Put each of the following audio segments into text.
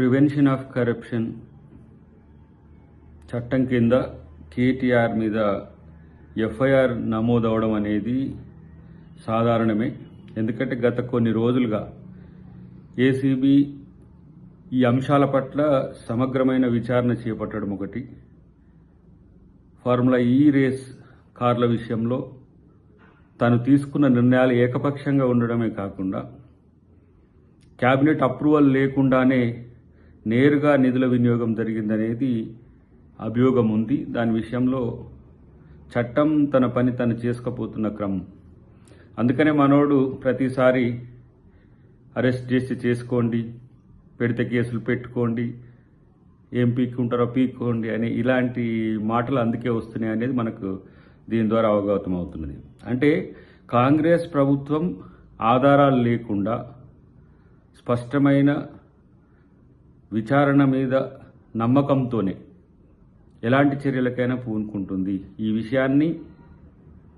Prevention of corruption. చట్టం కింద కేటీఆర్ మీద ఎఫ్ఐఆర్ నమోదవడం అనేది సాధారణమే. ఎందుకంటే గత కొన్ని రోజులుగా ఏసీబీ ఈ అంశాల పట్ల సమగ్రమైన విచారణ చేపట్టడం ఒకటి. ఫార్ములా ఈ రేస్ కార్ల విషయంలో తను తీసుకున్న నిర్ణయాలు ఏకపక్షంగా ఉండడమే కాకుండా క్యాబినెట్ అప్రూవల్ లేకుండానే నేరుగా నిధుల వినియోగం జరిగిందనేది అభియోగం ఉంది. దాని విషయంలో చట్టం తన పని తను చేసుకపోతున్న క్రమం. అందుకనే మనోడు ప్రతిసారి అరెస్ట్ చేసి చేసుకోండి పెడితే కేసులు పెట్టుకోండి ఏం పీక్కుంటారో పీక్కోండి అని ఇలాంటి మాటలు అందుకే వస్తున్నాయి అనేది మనకు దీని ద్వారా అవగతం అవుతున్నది. అంటే కాంగ్రెస్ ప్రభుత్వం ఆధారాలు లేకుండా స్పష్టమైన విచారణ మీద నమ్మకంతోనే ఎలాంటి చర్యలకైనా పూనుకుంటుంది. ఈ విషయాన్ని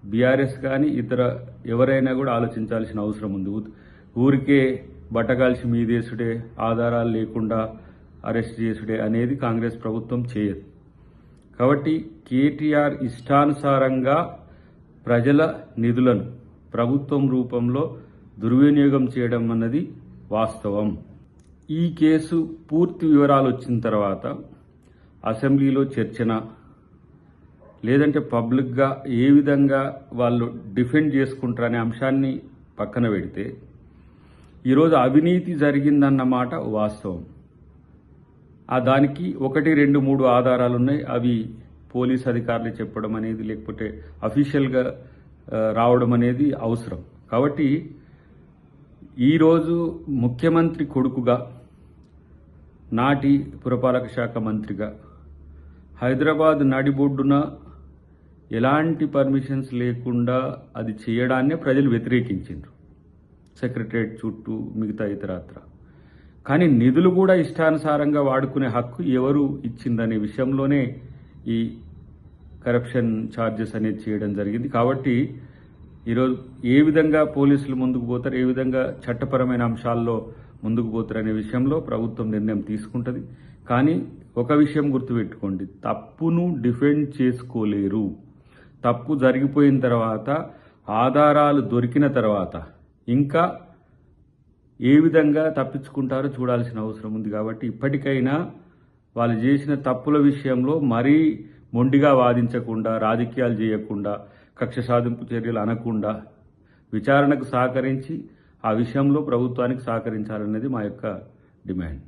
బీఆర్ఎస్ కానీ ఇతర ఎవరైనా కూడా ఆలోచించాల్సిన అవసరం ఉంది. ఊరికే బట్టగాల్చి మీదేసుడే ఆధారాలు లేకుండా అరెస్ట్ చేసుడే అనేది కాంగ్రెస్ ప్రభుత్వం చేయదు. కాబట్టి కేటీఆర్ ఇష్టానుసారంగా ప్రజల నిధులను ప్రభుత్వం రూపంలో దుర్వినియోగం చేయడం అన్నది వాస్తవం. ఈ కేసు పూర్తి వివరాలు వచ్చిన తర్వాత అసెంబ్లీలో చర్చన లేదంటే పబ్లిక్గా ఏ విధంగా వాళ్ళు డిఫెండ్ చేసుకుంటారనే అంశాన్ని పక్కన పెడితే ఈరోజు అవినీతి జరిగిందన్నమాట వాస్తవం. ఆ దానికి ఒకటి రెండు మూడు ఆధారాలు ఉన్నాయి. అవి పోలీస్ అధికారులు చెప్పడం అనేది లేకపోతే అఫీషియల్గా రావడం అనేది అవసరం. కాబట్టి ఈరోజు ముఖ్యమంత్రి కొడుకుగా నాటి పురపాలక శాఖ మంత్రిగా హైదరాబాద్ నడిబొడ్డున ఎలాంటి పర్మిషన్స్ లేకుండా అది చేయడాన్నే ప్రజలు వ్యతిరేకించారు సెక్రటరేట్ చుట్టూ మిగతా ఇతరత్ర. కానీ నిధులు కూడా ఇష్టానుసారంగా వాడుకునే హక్కు ఎవరు ఇచ్చిందనే విషయంలోనే ఈ కరప్షన్ ఛార్జెస్ అనేది చేయడం జరిగింది. కాబట్టి ఈరోజు ఏ విధంగా పోలీసులు ముందుకు పోతారు ఏ విధంగా చట్టపరమైన అంశాల్లో ముందుకు పోతారు అనే విషయంలో ప్రభుత్వం నిర్ణయం తీసుకుంటుంది. కానీ ఒక విషయం గుర్తుపెట్టుకోండి తప్పును డిఫెండ్ చేసుకోలేరు. తప్పు జరిగిపోయిన తర్వాత ఆధారాలు దొరికిన తర్వాత ఇంకా ఏ విధంగా తప్పించుకుంటారో చూడాల్సిన అవసరం ఉంది కాబట్టి ఇప్పటికైనా వాళ్ళు చేసిన తప్పుల విషయంలో మరీ మొండిగా వాదించకుండా రాజకీయాలు చేయకుండా కక్ష సాధింపు చర్యలు అనకుండా విచారణకు సహకరించి ఆ విషయంలో ప్రభుత్వానికి సహకరించాలన్నది మా యొక్క డిమాండ్.